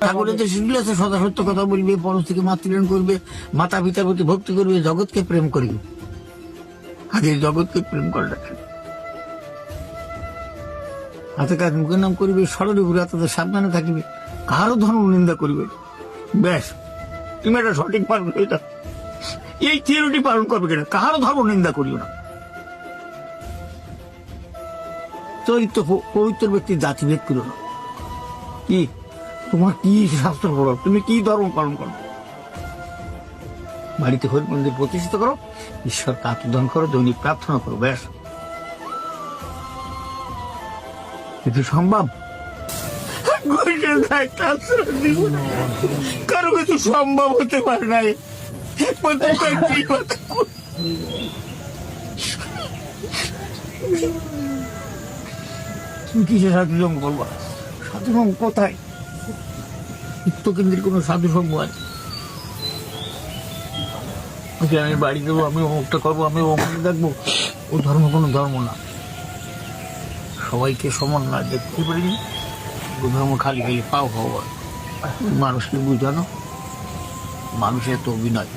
ঠাকুরের যে শিশুগুলো আছে, সদা সত্য কথা বলবে, পরশ থেকে মাতৃণ করবে, মাতা পিতার প্রতি ভক্তি করবে, জগৎকে প্রেম করবে। আগে জগৎকে প্রেম করে রাখে। হাতে কাজ, মুখের নাম করিবে সরলে ঘুরে তাদের সাবধানে থাকিবে, কারও ধর্ম নিন্দা করিবে ব্যাস, তুমি একটা সঠিক পালন হয়ে যাও এই থিওরিটি পালন করবে কিনা? কারও ধর্ম নিন্দা করিও না। চরিত্র, পবিত্র ব্যক্তির জাতিভেদ করো না। কি? তোমার কি শাস্ত্র পড়ো তুমি কি ধর্ম পালন করো? বাড়িতে হরি মন্দির প্রতিষ্ঠিত করো ঈশ্বরকে আত্মদান করো দৈনিক প্রার্থনা করো, ব্যাস। কিন্তু সম্ভব? কারও কিছু সম্ভব হতে পারে না তুমি কিসে সাধু সঙ্গ করব কোথায়? চিত্তকেন্দ্রের কোনো সাধু সঙ্গ আছে? যে আমি বাড়ি দেবো, আমি অমুকটা করব, আমি অমুক দেখব। ও ধর্ম কোনো ধর্ম না। সবাইকে সমান না, দেখতে পারিনি। ও ধর্ম খালি খালি পাও হওয়া মানুষকে বুঝানো। মানুষের তো অভিনয়।